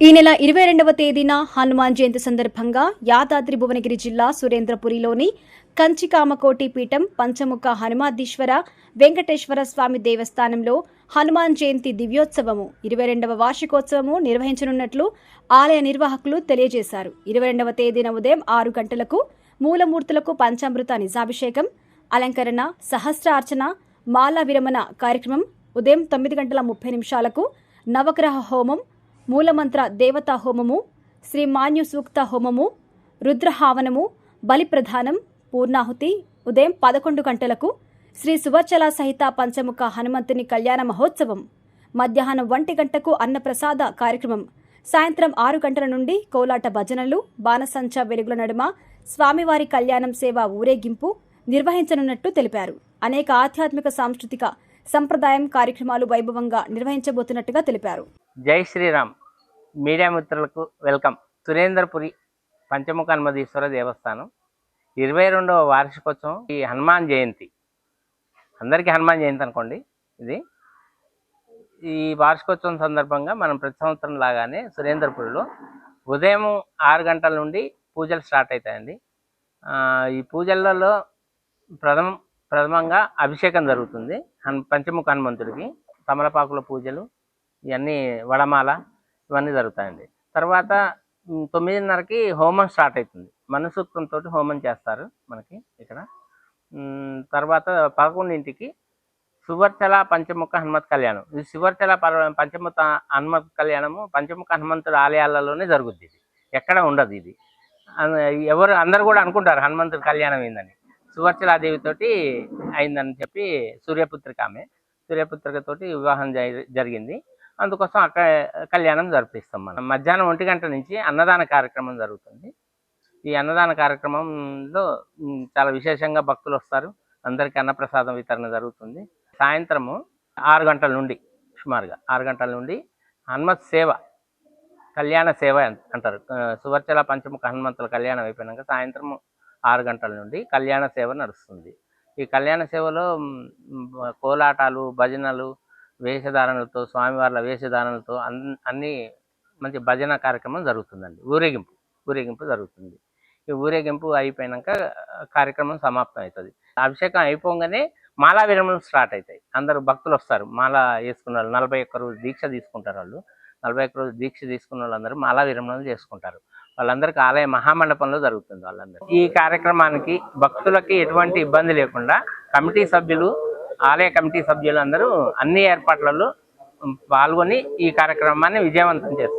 ఈ నెల ఇరవై రెండవ తేదీన హనుమాన్ జయంతి సందర్భంగా యాదాద్రి భువనగిరి జిల్లా సురేంద్రపురిలోని కంచికామకోటి పీఠం పంచముఖ హనుమాధీశ్వర వెంకటేశ్వర స్వామి దేవస్థానంలో హనుమాన్ జయంతి దివ్యోత్సవము. ఇరవై రెండవ వార్షికోత్సవము నిర్వహించనున్నట్లు ఆలయ నిర్వాహకులు తెలియజేశారు. ఇరవై రెండవ తేదీన ఉదయం ఆరు గంటలకు మూలమూర్తులకు పంచామృత నిజాభిషేకం అలంకరణ సహస్రార్చన మాలా విరమణ కార్యక్రమం ఉదయం తొమ్మిది గంటల ముప్పై నిమిషాలకు నవగ్రహ హోమం మూలమంత్ర దేవతా హోమము శ్రీ మాన్యు సూక్త హోమము రుద్రహావనము బలి ప్రధానం పూర్ణాహుతి ఉదయం పదకొండు గంటలకు శ్రీ సువర్చల సహిత పంచముఖ హనుమంతుని కళ్యాణ మహోత్సవం మధ్యాహ్నం ఒంటి గంటకు అన్నప్రసాద కార్యక్రమం సాయంత్రం ఆరు గంటల నుండి కోలాట భజనలు బాణసంచ వెలుగుల నడుమ స్వామివారి కళ్యాణం సేవ ఊరేగింపు నిర్వహించనున్నట్టు తెలిపారు. అనేక ఆధ్యాత్మిక సాంస్కృతిక సంప్రదాయం కార్యక్రమాలు వైభవంగా నిర్వహించబోతున్నట్టుగా తెలిపారు. జై శ్రీరామ్. మీడియా మిత్రులకు వెల్కమ్. సురేంద్రపురి పంచముఖ హనుమదీశ్వర దేవస్థానం. ఇరవై రెండవ వార్షికోత్సవం ఈ హనుమాన్ జయంతి. అందరికీ హనుమాన్ జయంతి అనుకోండి ఇది. ఈ వార్షికోత్సవం సందర్భంగా మనం ప్రతి సంవత్సరం లాగానే సురేంద్రపురిలో ఉదయం ఆరు గంటల నుండి పూజలు స్టార్ట్ అవుతాయండి. ఈ పూజలలో ప్రథమం ప్రథమంగా అభిషేకం జరుగుతుంది. హన్ పంచముఖ హనుమంతుడికి తమలపాకుల పూజలు ఇవన్నీ వడమాల ఇవన్నీ జరుగుతాయండి. తర్వాత తొమ్మిదిన్నరకి హోమం స్టార్ట్ అవుతుంది మనసూత్రంతో హోమం చేస్తారు మనకి ఇక్కడ. తర్వాత పదకొండింటికి సువర్చల పంచముఖ హనుమత్ కళ్యాణం. ఇది సువర్చల పంచముఖ హనుమత్ కళ్యాణము పంచముఖ హనుమంతుడు ఆలయాలలోనే జరుగుద్ది ఇది. ఎక్కడ ఉండదు ఇది. ఎవరు అందరు కూడా అనుకుంటారు హనుమంతుడి కళ్యాణం ఏందని. సువర్చలాదేవితోటి అయిందని చెప్పి సూర్యపుత్రిక ఆమె సూర్యపుత్రికతోటి వివాహం జరిగింది. అందుకోసం అక్కడ కళ్యాణం జరిపిస్తాం మనం. మధ్యాహ్నం ఒంటి గంట నుంచి అన్నదాన కార్యక్రమం జరుగుతుంది. ఈ అన్నదాన కార్యక్రమంలో చాలా విశేషంగా భక్తులు వస్తారు. అందరికీ అన్నప్రసాదం వితరణ జరుగుతుంది. సాయంత్రము ఆరు గంటల నుండి సుమారుగా ఆరు గంటల నుండి హనుమత్ సేవ కళ్యాణ సేవ అంటారు. సువర్చల పంచముఖ హనుమంతుల కళ్యాణం అయిపోయినాక సాయంత్రం ఆరు గంటల నుండి కళ్యాణ సేవ నడుస్తుంది. ఈ కళ్యాణ సేవలో కోలాటాలు భజనలు వేషధారణలతో స్వామివార్ల వేషధారణలతో అన్ అన్ని మంచి భజన కార్యక్రమం జరుగుతుందండి. ఊరేగింపు ఊరేగింపు జరుగుతుంది. ఈ ఊరేగింపు అయిపోయాక కార్యక్రమం సమాప్తం అవుతుంది. అభిషేకం అయిపోగానే మాలా విరమణలు స్టార్ట్ అవుతాయి అందరూ భక్తులు వస్తారు. మాల వేసుకున్న వాళ్ళు నలభై ఒక్క రోజు దీక్ష తీసుకుంటారు వాళ్ళు. నలభై ఒక్క రోజు దీక్ష తీసుకున్న వాళ్ళందరూ మాలా విరమణలు చేసుకుంటారు. వాళ్ళందరికీ ఆలయ మహామండపంలో జరుగుతుంది వాళ్ళందరూ ఈ కార్యక్రమానికి భక్తులకి ఎటువంటి ఇబ్బంది లేకుండా కమిటీ సభ్యులు ఆలయ కమిటీ సభ్యులు అందరూ అన్ని ఏర్పాట్లలో పాల్గొని ఈ కార్యక్రమాన్ని విజయవంతం చేస్తారు.